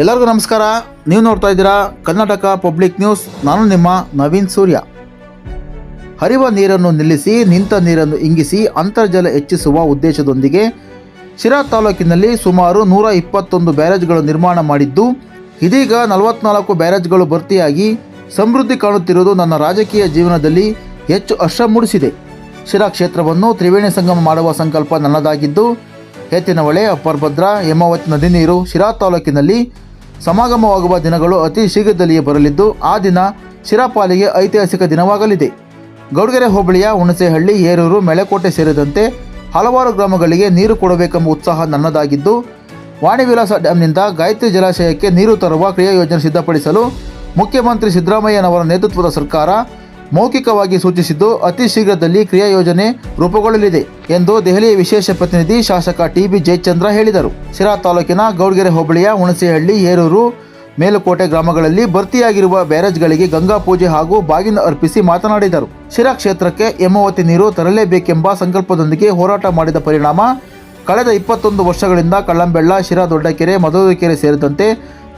ಎಲ್ಲರಿಗೂ ನಮಸ್ಕಾರ. ನೀವು ನೋಡ್ತಾ ಇದ್ದೀರಾ ಕರ್ನಾಟಕ ಪಬ್ಲಿಕ್ ನ್ಯೂಸ್. ನಾನು ನಿಮ್ಮ ನವೀನ್ ಸೂರ್ಯ. ಹರಿವ ನೀರನ್ನು ನಿಲ್ಲಿಸಿ, ನಿಂತ ನೀರನ್ನು ಇಂಗಿಸಿ, ಅಂತರ್ಜಲ ಹೆಚ್ಚಿಸುವ ಉದ್ದೇಶದೊಂದಿಗೆ ಶಿರಾ ತಾಲೂಕಿನಲ್ಲಿ ಸುಮಾರು ನೂರ ಇಪ್ಪತ್ತೊಂದು ಬ್ಯಾರೇಜ್ಗಳು ನಿರ್ಮಾಣ ಮಾಡಿದ್ದು, ಇದೀಗ ನಲವತ್ನಾಲ್ಕು ಬ್ಯಾರೇಜ್ಗಳು ಭರ್ತಿಯಾಗಿ ಸಮೃದ್ಧಿ ಕಾಣುತ್ತಿರುವುದು ನನ್ನ ರಾಜಕೀಯ ಜೀವನದಲ್ಲಿ ಹೆಚ್ಚು ಹರ್ಷ ಮೂಡಿಸಿದೆ. ಶಿರಾ ಕ್ಷೇತ್ರವನ್ನು ತ್ರಿವೇಣಿ ಸಂಗಮ ಮಾಡುವ ಸಂಕಲ್ಪ ನನ್ನದಾಗಿದ್ದು ಹೇತಿನಹೊಳೆ ಅಪ್ಪರ್ ಭದ್ರಾ ಹೇಮಾವತಿ ನದಿ ನೀರು ಶಿರಾ ತಾಲೂಕಿನಲ್ಲಿ ಸಮಾಗಮವಾಗುವ ದಿನಗಳು ಅತಿ ಶೀಘ್ರದಲ್ಲಿಯೇ ಬರಲಿದ್ದು, ಆ ದಿನ ಶಿರಾಪಾಲಿಗೆ ಐತಿಹಾಸಿಕ ದಿನವಾಗಲಿದೆ. ಗೌಡಗೆರೆ ಹೋಬಳಿಯ ಹುಣಸೆಹಳ್ಳಿ, ಏರೂರು, ಮೆಳೆಕೋಟೆ ಸೇರಿದಂತೆ ಹಲವಾರು ಗ್ರಾಮಗಳಿಗೆ ನೀರು ಕೊಡಬೇಕೆಂಬ ಉತ್ಸಾಹ ನನ್ನದಾಗಿದ್ದು, ವಾಣಿವಿಲಾಸ ಡ್ಯಾಂನಿಂದ ಗಾಯತ್ರಿ ಜಲಾಶಯಕ್ಕೆ ನೀರು ತರುವ ಕ್ರಿಯಾ ಯೋಜನೆ ಸಿದ್ಧಪಡಿಸಲು ಮುಖ್ಯಮಂತ್ರಿ ಸಿದ್ದರಾಮಯ್ಯನವರ ನೇತೃತ್ವದ ಸರ್ಕಾರ ಮೌಖಿಕವಾಗಿ ಸೂಚಿಸಿದ್ದು, ಅತಿ ಶೀಘ್ರದಲ್ಲಿ ಕ್ರಿಯಾ ಯೋಜನೆ ರೂಪುಗೊಳ್ಳಲಿದೆ ಎಂದು ದೆಹಲಿಯ ವಿಶೇಷ ಪ್ರತಿನಿಧಿ ಶಾಸಕ ಟಿಬಿ ಜಯಚಂದ್ರ ಹೇಳಿದರು. ಸಿರಾ ತಾಲೂಕಿನ ಗೌಡ್ಗೆರೆ ಹೋಬಳಿಯ ಹುಣಸೆಹಳ್ಳಿ, ಹೇರೂರು, ಮೇಲುಕೋಟೆ ಗ್ರಾಮಗಳಲ್ಲಿ ಭರ್ತಿಯಾಗಿರುವ ಬ್ಯಾರೇಜ್ಗಳಿಗೆ ಗಂಗಾ ಪೂಜೆ ಹಾಗೂ ಬಾಗಿನ ಅರ್ಪಿಸಿ ಮಾತನಾಡಿದರು. ಶಿರಾ ಕ್ಷೇತ್ರಕ್ಕೆ ಹೇಮಾವತಿ ನೀರು ತರಲೇಬೇಕೆಂಬ ಸಂಕಲ್ಪದೊಂದಿಗೆ ಹೋರಾಟ ಮಾಡಿದ ಪರಿಣಾಮ ಕಳೆದ ಇಪ್ಪತ್ತೊಂದು ವರ್ಷಗಳಿಂದ ಕಳ್ಳಂಬೆಳ್ಳ, ಶಿರಾ ದೊಡ್ಡಕೆರೆ ಮಧುಕೆರೆ ಸೇರಿದಂತೆ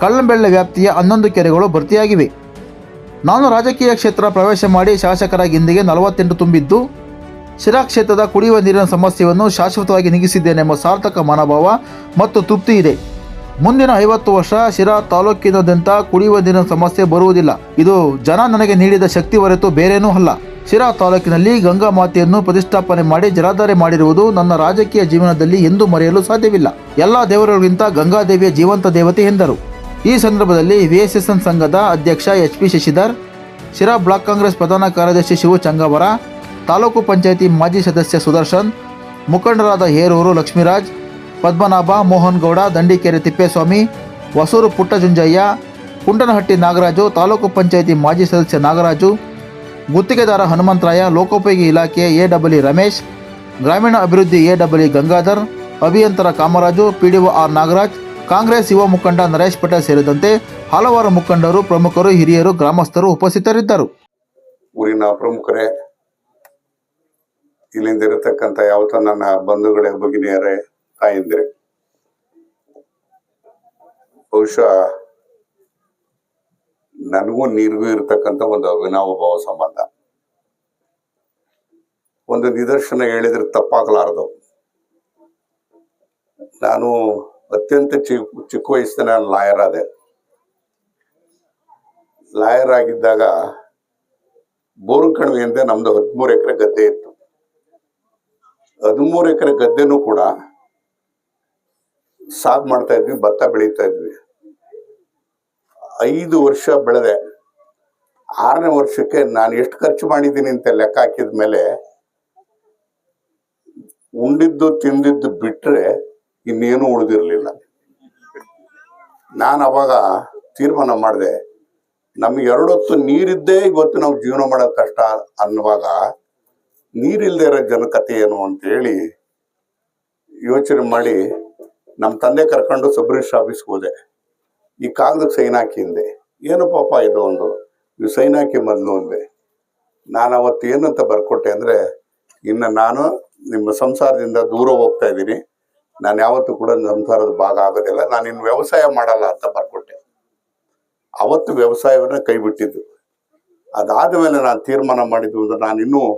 ಕಳ್ಳಂಬೆಳ್ಳ ವ್ಯಾಪ್ತಿಯ ಹನ್ನೊಂದು ಕೆರೆಗಳು ಭರ್ತಿಯಾಗಿವೆ. ನಾನು ರಾಜಕೀಯ ಕ್ಷೇತ್ರ ಪ್ರವೇಶ ಮಾಡಿ ಶಾಸಕರ ಇಂದಿಗೆ ನಲವತ್ತೆಂಟು ತುಂಬಿದ್ದು, ಶಿರಾ ಕ್ಷೇತ್ರದ ಕುಡಿಯುವ ನೀರಿನ ಸಮಸ್ಯೆಯನ್ನು ಶಾಶ್ವತವಾಗಿ ನೀಗಿಸಿದ್ದೇನೆಂಬ ಸಾರ್ಥಕ ಮನೋಭಾವ ಮತ್ತು ತೃಪ್ತಿ ಇದೆ. ಮುಂದಿನ ಐವತ್ತು ವರ್ಷ ಶಿರಾ ತಾಲೂಕಿನಾದ್ಯಂತ ಕುಡಿಯುವ ನೀರಿನ ಸಮಸ್ಯೆ ಬರುವುದಿಲ್ಲ. ಇದು ಜನ ನನಗೆ ನೀಡಿದ ಶಕ್ತಿ ಹೊರತು ಬೇರೇನೂ ಅಲ್ಲ. ಶಿರಾ ತಾಲೂಕಿನಲ್ಲಿ ಗಂಗಾ ಮಾತೆಯನ್ನು ಪ್ರತಿಷ್ಠಾಪನೆ ಮಾಡಿ ಜಲಾಧಾರೆ ಮಾಡಿರುವುದು ನನ್ನ ರಾಜಕೀಯ ಜೀವನದಲ್ಲಿ ಎಂದೂ ಮರೆಯಲು ಸಾಧ್ಯವಿಲ್ಲ. ಎಲ್ಲ ದೇವರುಗಳಿಗಿಂತ ಗಂಗಾದೇವಿಯ ಜೀವಂತ ದೇವತೆ ಎಂದರು. ಈ ಸಂದರ್ಭದಲ್ಲಿ ವಿಎಸ್ಎಸ್ಎನ್ ಸಂಘದ ಅಧ್ಯಕ್ಷ H P Shashidhar, Sira block Congress ಪ್ರಧಾನ ಕಾರ್ಯದರ್ಶಿ ಶಿವು ಚಂಗವರ, ತಾಲೂಕು ಪಂಚಾಯಿತಿ ಮಾಜಿ ಸದಸ್ಯ ಸುದರ್ಶನ್, ಮುಖಂಡರಾದ ಹೇರೂರು ಲಕ್ಷ್ಮೀರಾಜ್, ಪದ್ಮನಾಭ ಮೋಹನ್ ಗೌಡ ದಂಡಿಕೆರೆ ತಿಪ್ಪೇಸ್ವಾಮಿ, ಹೊಸೂರು ಪುಟ್ಟಜುಂಜಯ್ಯ ಕುಂಟನಹಟ್ಟಿ ನಾಗರಾಜು, ತಾಲೂಕು ಪಂಚಾಯಿತಿ ಮಾಜಿ ಸದಸ್ಯ ನಾಗರಾಜು, ಗುತ್ತಿಗೆದಾರ ಹನುಮಂತರಾಯ, ಲೋಕೋಪಯೋಗಿ ಇಲಾಖೆ ಎ ಡಬ್ಲ್ಯೂ ರಮೇಶ್ ಗ್ರಾಮೀಣ ಅಭಿವೃದ್ಧಿ ಎ ಡಬ್ಲ್ಯೂ ಗಂಗಾಧರ್, ಅಭಿಯಂತರ ಕಾಮರಾಜು ಪಿಡಿಒ ಆರ್ ನಾಗರಾಜ್ ಕಾಂಗ್ರೆಸ್ ಯುವ ಮುಖಂಡ ನರೇಶ್ ಪಟೇಲ್ ಸೇರಿದಂತೆ ಹಲವಾರು ಮುಖಂಡರು, ಪ್ರಮುಖರು, ಹಿರಿಯರು, ಗ್ರಾಮಸ್ಥರು ಉಪಸ್ಥಿತರಿದ್ದರು. ಊರಿನ ಪ್ರಮುಖರೇ, ಇಲ್ಲಿಂದ ಇರತಕ್ಕಂಥ ಯಾವತ್ತೂ ನನ್ನ ಬಂಧುಗಳೇ, ಭಗಿನಿಯರೇ, ತಾಯಿಂದಿರೇ. ಬಹುಶಃ ನನಗೂ ನೀರಿಗೂ ಇರತಕ್ಕಂಥ ಒಂದು ಅವಿನಾವಭಾವ ಸಂಬಂಧ. ಒಂದು ನಿದರ್ಶನ ಹೇಳಿದ್ರೆ ತಪ್ಪಾಗಲಾರದು. ನಾನು ಅತ್ಯಂತ ಚಿಕ್ಕ ಚಿಕ್ಕ ವಯಸ್ಸಿನ ಲಾಯರ್ ಆದೆ. ಲಾಯರ್ ಆಗಿದ್ದಾಗ ಬೋರುಕಣಿವೆ ಅಂತ ನಮ್ದು ಹದಿಮೂರು ಎಕರೆ ಗದ್ದೆ ಇತ್ತು. ಹದಿಮೂರು ಎಕರೆ ಗದ್ದೆನೂ ಕೂಡ ಸಾಗ್ ಮಾಡ್ತಾ ಇದ್ವಿ, ಭತ್ತ ಬೆಳೀತಾ ಇದ್ವಿ. ಐದು ವರ್ಷ ಬೆಳೆದೆ. ಆರನೇ ವರ್ಷಕ್ಕೆ ನಾನು ಎಷ್ಟು ಖರ್ಚು ಮಾಡಿದ್ದೀನಿ ಅಂತ ಲೆಕ್ಕ ಹಾಕಿದ ಮೇಲೆ ಉಂಡಿದ್ದು, ತಿಂದಿದ್ದು ಬಿಟ್ರೆ ಇನ್ನೇನು ಉಳಿದಿರಲಿಲ್ಲ. ನಾನು ಅವಾಗ ತೀರ್ಮಾನ ಮಾಡಿದೆ, ನಮ್ಗೆ ಎರಡೊತ್ತು ನೀರಿದ್ದೇ ಇವತ್ತು ನಾವು ಜೀವನ ಮಾಡೋದು ಕಷ್ಟ ಅನ್ನುವಾಗ ನೀರಿಲ್ಲದೆ ಇರೋ ಜನಕತೆ ಏನು ಅಂತ ಹೇಳಿ ಯೋಚನೆ ಮಾಡಿ ನಮ್ಮ ತಂದೆ ಕರ್ಕೊಂಡು ಸಬ್ ಆಫೀಸ್ಗೆ ಹೋದೆ. ಈ ಕಾಗದಕ್ಕೆ ಸೈನ್ ಹಾಕಿಂದೆ ಏನು ಪಾಪ ಇದು ಒಂದು ನೀವು ಸೈನ್ ಹಾಕಿ ಮೊದಲು ಅಂದೆ. ನಾನು ಅವತ್ತು ಏನಂತ ಬರ್ಕೊಟ್ಟೆ ಅಂದರೆ, ಇನ್ನು ನಾನು ನಿಮ್ಮ ಸಂಸಾರದಿಂದ ದೂರ ಹೋಗ್ತಾ ಇದ್ದೀನಿ. ನಾನು ಯಾವತ್ತೂ ಕೂಡ ಸಂಸಾರದ ಭಾಗ ಆಗೋದಿಲ್ಲ. ನಾನು ಇನ್ನು ವ್ಯವಸಾಯ ಮಾಡಲ್ಲ ಅಂತ ಬರ್ಕೊಟ್ಟೆ. ಅವತ್ತು ವ್ಯವಸಾಯವನ್ನ ಕೈ ಬಿಟ್ಟಿದ್ದು. ಅದಾದ ಮೇಲೆ ನಾನು ತೀರ್ಮಾನ ಮಾಡಿದ್ದು ಅಂದ್ರೆ ನಾನು ಇನ್ನೂ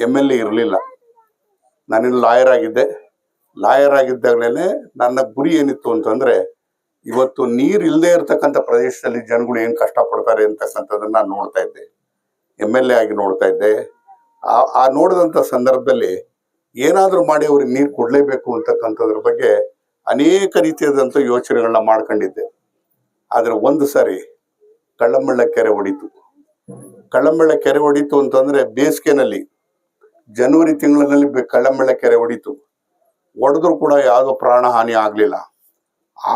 ಎಂ ಎಲ್ ಎ ಇರಲಿಲ್ಲ. ನಾನಿನ್ನು ಲಾಯರ್ ಆಗಿದ್ದೆ. ಲಾಯರ್ ಆಗಿದ್ದಾಗಲೇ ನನ್ನ ಗುರಿ ಏನಿತ್ತು ಅಂತಂದ್ರೆ ಇವತ್ತು ನೀರು ಇಲ್ಲದೆ ಇರತಕ್ಕಂಥ ಪ್ರದೇಶದಲ್ಲಿ ಜನಗಳು ಏನ್ ಕಷ್ಟಪಡ್ತಾರೆ ಅಂತಕ್ಕಂಥದ್ದನ್ನ ನಾನು ನೋಡ್ತಾ ಇದ್ದೆ. ಎಂ ಎಲ್ ಎ ಆಗಿ ನೋಡ್ತಾ ಇದ್ದೆ. ಆ ನೋಡಿದಂಥ ಸಂದರ್ಭದಲ್ಲಿ ಏನಾದರೂ ಮಾಡಿ ಅವ್ರಿಗೆ ನೀರು ಕೊಡಲೇಬೇಕು ಅಂತಕ್ಕಂಥದ್ರ ಬಗ್ಗೆ ಅನೇಕ ರೀತಿಯಾದಂಥ ಯೋಚನೆಗಳನ್ನ ಮಾಡ್ಕೊಂಡಿದ್ದೆ. ಆದರೆ ಒಂದು ಸಾರಿ ಕಳ್ಳಂಬಳ್ಳ ಕೆರೆ ಹೊಡಿತು ಕಳ್ಳಂಬಳ್ಳ ಕೆರೆ ಹೊಡಿತು ಅಂತಂದ್ರೆ ಬೇಸಿಗೆನಲ್ಲಿ ಜನವರಿ ತಿಂಗಳಲ್ಲಿ ಕಳ್ಳಮಳ್ಳ ಕೆರೆ ಹೊಡಿತು ಹೊಡೆದ್ರು ಕೂಡ ಯಾವುದೋ ಪ್ರಾಣ ಹಾನಿ ಆಗ್ಲಿಲ್ಲ.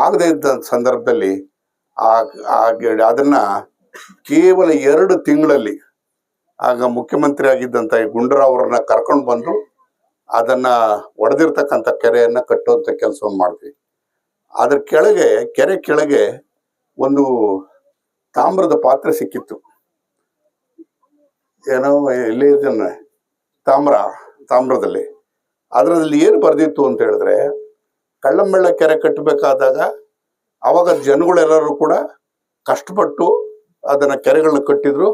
ಆಗದೆ ಇದ್ದ ಸಂದರ್ಭದಲ್ಲಿ ಆ ಅದನ್ನ ಕೇವಲ ಎರಡು ತಿಂಗಳಲ್ಲಿ ಆಗ ಮುಖ್ಯಮಂತ್ರಿ ಆಗಿದ್ದಂತ ಈ ಗುಂಡೂರಾವ್ ಅವರನ್ನ ಕರ್ಕೊಂಡು ಬಂದು ಅದನ್ನ ಒಡೆದಿರ್ತಕ್ಕಂಥ ಕೆರೆಯನ್ನ ಕಟ್ಟುವಂಥ ಕೆಲಸವನ್ನು ಮಾಡ್ತೀವಿ. ಅದ್ರ ಕೆಳಗೆ, ಕೆರೆ ಕೆಳಗೆ ಒಂದು ತಾಮ್ರದ ಪಾತ್ರೆ ಸಿಕ್ಕಿತ್ತು. ಏನೋ ಇಲ್ಲಿ ತಾಮ್ರ, ತಾಮ್ರದಲ್ಲಿ. ಅದರಲ್ಲಿ ಏನು ಬರೆದಿತ್ತು ಅಂತ ಹೇಳಿದ್ರೆ, ಕಳ್ಳಂಬೆಳ್ಳ ಕೆರೆ ಕಟ್ಟಬೇಕಾದಾಗ ಅವಾಗ ಜನಗಳೆಲ್ಲರೂ ಕೂಡ ಕಷ್ಟಪಟ್ಟು ಅದನ್ನು ಕೆರೆಗಳನ್ನ ಕಟ್ಟಿದ್ರು.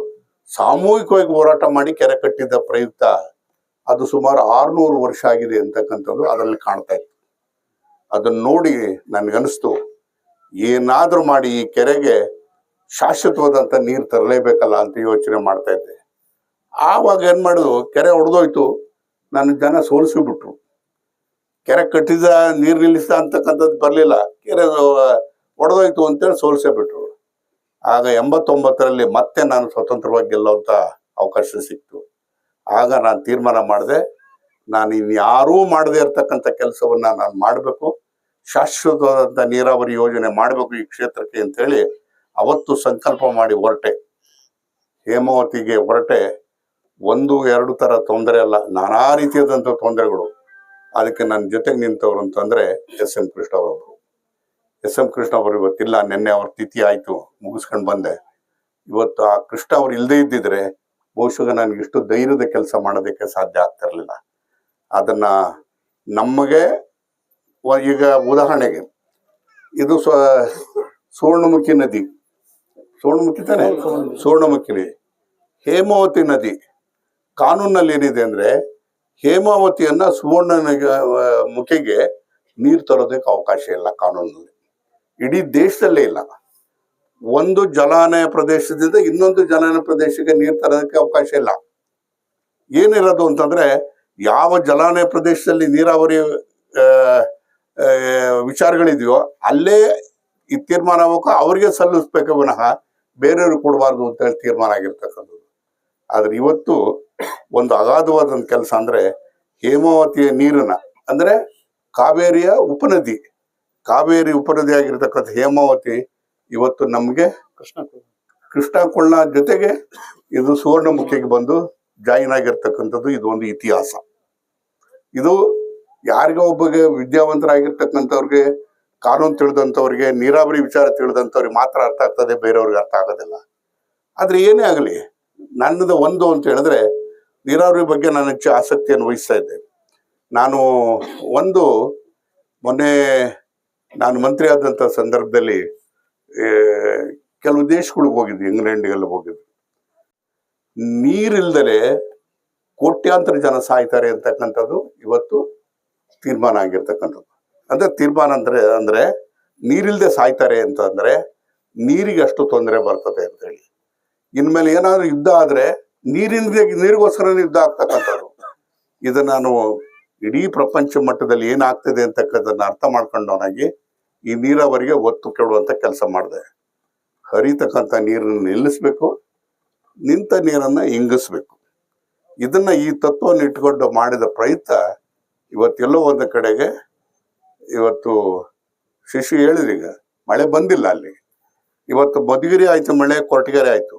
ಸಾಮೂಹಿಕವಾಗಿ ಹೋರಾಟ ಮಾಡಿ ಕೆರೆ ಕಟ್ಟಿದ್ದ ಪ್ರಯುಕ್ತ ಅದು ಸುಮಾರು ಆರ್ನೂರು ವರ್ಷ ಆಗಿದೆ ಅಂತಕ್ಕಂಥದ್ದು ಅದರಲ್ಲಿ ಕಾಣ್ತಾ ಇತ್ತು. ಅದನ್ನ ನೋಡಿ ನನಗನ್ನಿಸ್ತು ಏನಾದರೂ ಮಾಡಿ ಈ ಕೆರೆಗೆ ಶಾಶ್ವತವಾದಂತ ನೀರು ತರಲೇಬೇಕಲ್ಲ ಅಂತ ಯೋಚನೆ ಮಾಡ್ತಾ ಇದ್ದೆ. ಆವಾಗ ಏನು ಮಾಡುದು, ಕೆರೆ ಒಡೆದೋಯ್ತು, ನನ್ನ ಜನ ಸೋಲಿಸಿಬಿಟ್ರು ಕೆರೆ ಕಟ್ಟಿದ ನೀರು ನಿಲ್ಲಿಸಿದ ಅಂತಕ್ಕಂಥದ್ದು ಬರಲಿಲ್ಲ, ಕೆರೆ ಒಡೆದೋಯ್ತು ಅಂತೇಳಿ ಸೋಲಿಸೇ ಬಿಟ್ರು. ಆಗ ಎಂಬತ್ತೊಂಬತ್ತರಲ್ಲಿ ಮತ್ತೆ ನಾನು ಸ್ವತಂತ್ರವಾಗಿ ಗೆಲ್ಲುವಂತ ಅವಕಾಶ ಸಿಕ್ತು. ಆಗ ನಾನು ತೀರ್ಮಾನ ಮಾಡಿದೆ, ನಾನು ಇನ್ಯಾರೂ ಮಾಡದೇ ಇರತಕ್ಕಂಥ ಕೆಲಸವನ್ನ ನಾನು ಮಾಡಬೇಕು ಶಾಶ್ವತವಾದಂಥ ನೀರಾವರಿ ಯೋಜನೆ ಮಾಡಬೇಕು ಈ ಕ್ಷೇತ್ರಕ್ಕೆ ಅಂತೇಳಿ ಅವತ್ತು ಸಂಕಲ್ಪ ಮಾಡಿ ಹೊರಟೆ. ಹೇಮಾವತಿಗೆ ಹೊರಟೆ. ಒಂದು, ಎರಡು ತರ ತೊಂದರೆ ಅಲ್ಲ, ನಾನಾ ರೀತಿಯಾದಂಥ ತೊಂದರೆಗಳು. ಅದಕ್ಕೆ ನನ್ನ ಜೊತೆಗೆ ನಿಂತವ್ರು ಅಂತಂದ್ರೆ ಎಸ್ ಎಂ ಕೃಷ್ಣ ಅವರೊಬ್ರು. ಎಸ್ ಎಂ ಕೃಷ್ಣ ಅವರು ಇವತ್ತಿಲ್ಲ, ನಿನ್ನೆ ಅವ್ರ ತಿಥಿ ಆಯ್ತು, ಮುಗಿಸ್ಕೊಂಡು ಬಂದೆ. ಇವತ್ತು ಆ ಕೃಷ್ಣ ಅವ್ರು ಇಲ್ಲದೇ ಇದ್ದಿದ್ರೆ ಬಹುಶಃ ನನಗೆ ಇಷ್ಟು ಧೈರ್ಯದ ಕೆಲಸ ಮಾಡೋದಕ್ಕೆ ಸಾಧ್ಯ ಆಗ್ತಿರಲಿಲ್ಲ. ಅದನ್ನ ನಮಗೆ ಈಗ ಉದಾಹರಣೆಗೆ, ಇದು ಸ್ವ, ಸುವರ್ಣಮುಖಿ ನದಿ. ಸುವರ್ಣಮುಖಿ ತಾನೆ? ಸುವರ್ಣಮುಖಿ ನದಿ. ಹೇಮಾವತಿ ನದಿ. ಕಾನೂನಲ್ಲಿ ಏನಿದೆ ಅಂದ್ರೆ, ಹೇಮಾವತಿಯನ್ನ ಸುವರ್ಣ ಮುಖಿಗೆ ನೀರು ತರೋದಕ್ಕೆ ಅವಕಾಶ ಇಲ್ಲ ಕಾನೂನಲ್ಲಿ. ಇಡೀ ದೇಶದಲ್ಲೇ ಇಲ್ಲ. ಒಂದು ಜಲಾನಯ ಪ್ರದೇಶದಿಂದ ಇನ್ನೊಂದು ಜಲಾನಯ ಪ್ರದೇಶಕ್ಕೆ ನೀರು ತರೋದಕ್ಕೆ ಅವಕಾಶ ಇಲ್ಲ. ಏನಿರೋದು ಅಂತಂದ್ರೆ ಯಾವ ಜಲಾನಯ ಪ್ರದೇಶದಲ್ಲಿ ನೀರಾವರಿ ವಿಚಾರಗಳಿದೆಯೋ ಅಲ್ಲೇ ಈ ತೀರ್ಮಾನ ಆಗಬೇಕು, ಅವ್ರಿಗೆ ಸಲ್ಲಿಸ್ಬೇಕು ವಿನಃ ಬೇರೆಯವ್ರಿಗೆ ಕೊಡಬಾರ್ದು ಅಂತ ಹೇಳಿ ತೀರ್ಮಾನ ಆಗಿರ್ತಕ್ಕಂಥದ್ದು. ಆದ್ರೆ ಇವತ್ತು ಒಂದು ಅಗಾಧವಾದಂತ ಕೆಲಸ ಅಂದ್ರೆ ಹೇಮಾವತಿಯ ನೀರನ್ನ, ಅಂದ್ರೆ ಕಾವೇರಿಯ ಉಪನದಿ, ಕಾವೇರಿ ಉಪನದಿ ಆಗಿರ್ತಕ್ಕಂಥ ಹೇಮಾವತಿ ಇವತ್ತು ನಮಗೆ ಕೃಷ್ಣ ಕೊಳ್ಳ ಜೊತೆಗೆ ಇದು ಸುವರ್ಣಮುಖಿಗೆ ಬಂದು ಜಾಯಿನ್ ಆಗಿರ್ತಕ್ಕಂಥದ್ದು ಇದು ಒಂದು ಇತಿಹಾಸ. ಇದು ಯಾರಿಗೋ ಒಬ್ಬಗೆ ವಿದ್ಯಾವಂತರಾಗಿರ್ತಕ್ಕಂಥವ್ರಿಗೆ ಕಾನೂನು ತಿಳಿದಂಥವ್ರಿಗೆ ನೀರಾವರಿ ವಿಚಾರ ತಿಳಿದಂಥವ್ರಿಗೆ ಮಾತ್ರ ಅರ್ಥ ಆಗ್ತದೆ ಬೇರೆಯವ್ರಿಗೆ ಅರ್ಥ ಆಗೋದಿಲ್ಲ. ಆದ್ರೆ ಏನೇ ಆಗಲಿ ನನ್ನದು ಒಂದು ಅಂತ ಹೇಳಿದ್ರೆ ನೀರಾವರಿ ಬಗ್ಗೆ ನಾನು ಹೆಚ್ಚು ಆಸಕ್ತಿಯನ್ನು ವಹಿಸ್ತಾ ಇದ್ದೇನೆ. ನಾನು ಒಂದು ಮೊನ್ನೆ ನಾನು ಮಂತ್ರಿ ಆದಂಥ ಸಂದರ್ಭದಲ್ಲಿ ಕೆಲವು ದೇಶಗಳಿಗೆ ಹೋಗಿದ್ವಿ, ಇಂಗ್ಲೆಂಡ್ಗೆಲ್ಲ ಹೋಗಿದ್ವಿ. ನೀರಿಲ್ದಲೆ ಕೋಟ್ಯಾಂತರ ಜನ ಸಾಯ್ತಾರೆ ಅಂತಕ್ಕಂಥದ್ದು ಇವತ್ತು ತೀರ್ಮಾನ ಆಗಿರ್ತಕ್ಕಂಥದ್ದು. ಅಂದ್ರೆ ತೀರ್ಮಾನ ಅಂದ್ರೆ ಅಂದ್ರೆ ನೀರಿಲ್ಲದೆ ಸಾಯ್ತಾರೆ ಅಂತಂದರೆ ನೀರಿಗೆ ಅಷ್ಟು ತೊಂದರೆ ಬರ್ತದೆ ಅಂತ ಹೇಳಿ. ಇನ್ಮೇಲೆ ಏನಾದರೂ ಯುದ್ಧ ಆದರೆ ನೀರಿಂದ ನೀರಿಗೋಸ್ಕರ ಯುದ್ಧ ಆಗ್ತಕ್ಕಂಥದ್ದು. ಇದನ್ನು ನಾನು ಇಡೀ ಪ್ರಪಂಚ ಮಟ್ಟದಲ್ಲಿ ಏನಾಗ್ತದೆ ಅಂತಕ್ಕಂಥದ್ದನ್ನು ಅರ್ಥ ಮಾಡ್ಕೊಂಡವನಾಗಿ ಈ ನೀರಾವರಿಗೆ ಒತ್ತು ಕೊಡುವಂತ ಕೆಲಸ ಮಾಡಿದೆ. ಹರಿತಕ್ಕಂಥ ನೀರನ್ನು ನಿಲ್ಲಿಸ್ಬೇಕು, ನಿಂತ ನೀರನ್ನ ಇಂಗಿಸ್ಬೇಕು. ಇದನ್ನ ಈ ತತ್ವವನ್ನು ಇಟ್ಕೊಂಡು ಮಾಡಿದ ಪ್ರಯತ್ನ ಇವತ್ತೆಲ್ಲೋ ಒಂದು ಕಡೆಗೆ ಇವತ್ತು ಶಿಶು ಹೇಳಿದ್ರೀಗ ಮಳೆ ಬಂದಿಲ್ಲ ಅಲ್ಲಿ. ಇವತ್ತು ಮಧುಗಿರಿ ಆಯ್ತು ಮಳೆ, ಕೊರಟಗೆರೆ ಆಯ್ತು.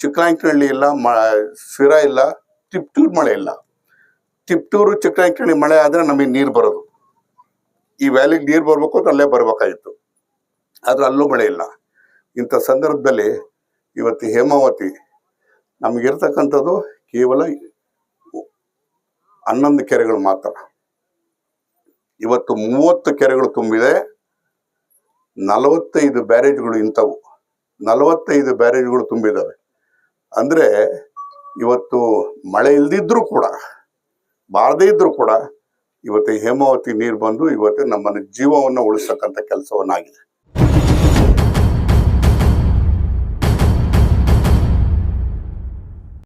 ಚಿಕ್ಕನಾಯಕನಹಳ್ಳಿ ಇಲ್ಲ, ಮ ಸಿರಾ ಇಲ್ಲ, ತಿಪ್ಟೂರು ಮಳೆ ಇಲ್ಲ. ತಿಪ್ಟೂರು ಚಿಕ್ಕನಾಯಕನಹಳ್ಳಿ ಮಳೆ ಆದ್ರೆ ನಮಗೆ ನೀರು ಬರೋದು. ಈ ವ್ಯಾಲಿಗೆ ನೀರು ಬರಬೇಕು ಅಂತ ಅಲ್ಲೇ ಬರಬೇಕಾಗಿತ್ತು. ಆದರೆ ಅಲ್ಲೂ ಮಳೆ ಇಲ್ಲ. ಇಂಥ ಸಂದರ್ಭದಲ್ಲಿ ಇವತ್ತು ಹೇಮಾವತಿ ನಮಗಿರ್ತಕ್ಕಂಥದ್ದು ಕೇವಲ ಹನ್ನೊಂದು ಕೆರೆಗಳು ಮಾತ್ರ. ಇವತ್ತು ಮೂವತ್ತು ಕೆರೆಗಳು ತುಂಬಿದೆ. ನಲವತ್ತೈದು ಬ್ಯಾರೇಜ್ಗಳು ಇಂಥವು. ನಲವತ್ತೈದು ಬ್ಯಾರೇಜ್ಗಳು ತುಂಬಿದ್ದಾವೆ ಅಂದ್ರೆ ಇವತ್ತು ಮಳೆ ಇಲ್ದಿದ್ರೂ ಕೂಡ, ಬಾರದೇ ಇದ್ದರೂ ಕೂಡ ಇವತ್ತು ಹೇಮಾವತಿ ನೀರು ಬಂದು ಇವತ್ತು ನಮ್ಮನ್ನ ಜೀವವನ್ನು ಉಳಿಸ್ತಕ್ಕಂಥ ಕೆಲಸವನ್ನಾಗಿದೆ.